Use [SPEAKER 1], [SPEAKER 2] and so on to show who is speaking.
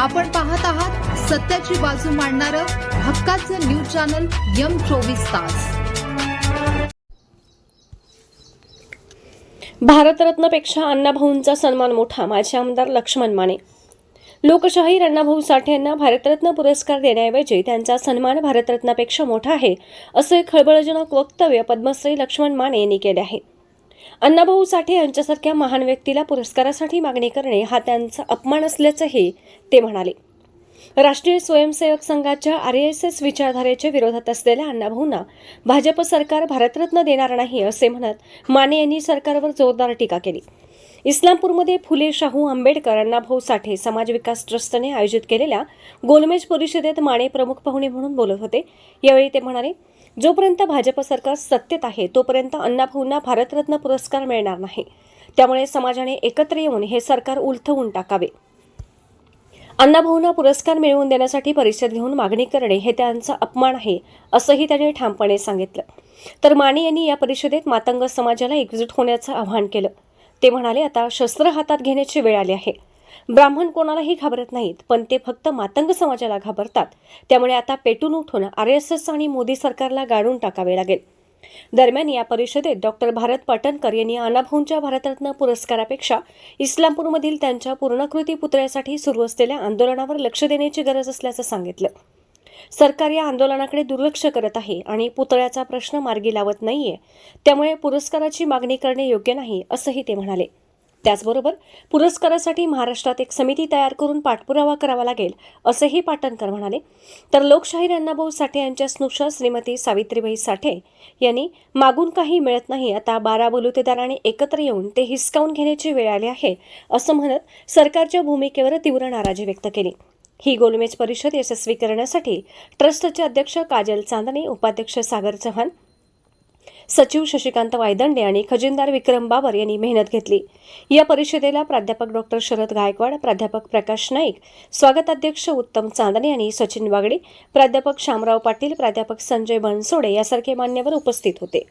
[SPEAKER 1] आपण पाहत आहात सत्याची बाजू मांडणारं हक्काचं न्यूज चॅनल यम चोवीस तास.
[SPEAKER 2] भारतरत्नपेक्षा अण्णाभाऊंचा सन्मान मोठा माजी आमदार लक्ष्मण माने. लोकशाहीर अण्णाभाऊ साठे यांना भारतरत्न पुरस्कार देण्याऐवजी त्यांचा सन्मान भारतरत्नापेक्षा मोठा आहे असे खळबळजनक वक्तव्य पद्मश्री लक्ष्मण माने यांनी केले आहे. अण्णाभाऊ साठे यांच्यासारख्या महान व्यक्तीला पुरस्कारासाठी मागणी करणे हा त्यांचा अपमान असल्याचंही ते म्हणाले. राष्ट्रीय स्वयंसेवक संघाच्या आर एस एस विचारधारेच्या विरोधात असलेल्या अण्णाभाऊंना भाजप सरकार भारतरत्न देणार नाही असे म्हणत माने यांनी सरकारवर जोरदार टीका केली. इस्लामपूरमध्ये फुले शाहू आंबेडकर अण्णाभाऊ साठे समाज विकास ट्रस्टने आयोजित केलेल्या गोलमेज परिषदेत माने प्रमुख पाहुणे म्हणून बोलत होते. यावेळी ते म्हणाले जोपर्यंत भाजप सरकार सत्तेत आहे तोपर्यंत अण्णाभाऊंना भारतरत्न पुरस्कार मिळणार नाही. त्यामुळे समाजाने एकत्र येऊन हे सरकार उलथवून टाकावे. अण्णाभाऊंना पुरस्कार मिळवून देण्यासाठी परिषद घेऊन मागणी करणे हे त्यांचा अपमान आहे असंही त्यांनी ठामपणे सांगितलं. तर माने यांनी या परिषदेत मातंग समाजाला एकजूट होण्याचं आवाहन केलं. ते म्हणाले आता शस्त्र हातात घेण्याची वेळ आली आहे. ब्राह्मण कोणालाही घाबरत नाहीत पण ते फक्त मातंग समाजाला घाबरतात. त्यामुळे आता पेटून उठून आर एस एस आणि मोदी सरकारला गाडून टाकावे लागेल. दरम्यान या परिषदेत डॉक्टर भारत पाटणकर यांनी अण्णाभाऊंच्या भारतरत्न पुरस्कारापेक्षा इस्लामपूरमधील त्यांच्या पूर्णकृती पुतळ्यासाठी सुरू असलेल्या आंदोलनावर लक्ष देण्याची गरज असल्याचं सांगितलं. सरकार या आंदोलनाकडे दुर्लक्ष करत आहे आणि पुतळ्याचा प्रश्न मार्गी लावत नाहीये. त्यामुळे पुरस्काराची मागणी करणे योग्य नाही असंही ते म्हणाले. त्याचबरोबर पुरस्कारासाठी महाराष्ट्रात एक समिती तयार करून पाठपुरावा करावा लागेल असंही पाटणकर म्हणाले. तर लोकशाहीर अण्णाभाऊ साठे यांच्या स्नुषा श्रीमती सावित्रीबाई साठे यांनी मागून काही मिळत नाही आता बारा बलुतेदारांनी एकत्र येऊन ते हिसकावून घेण्याची वेळ आली आहे असं म्हणत सरकारच्या भूमिकेवर तीव्र नाराजी व्यक्त केली. ही गोलमेज परिषद यशस्वी करण्यासाठी ट्रस्टचे अध्यक्ष काजल चांदणे उपाध्यक्ष सागर चव्हाण सचिव शशिकांत वायदंडे आणि खजिनदार विक्रम बाबर यांनी मेहनत घेतली. या परिषदेला प्राध्यापक डॉक्टर शरद गायकवाड प्राध्यापक प्रकाश नाईक स्वागताध्यक्ष उत्तम चांदणे आणि सचिन वागडे प्राध्यापक शामराव पाटील प्राध्यापक संजय बनसोडे यासारखे मान्यवर उपस्थित होते.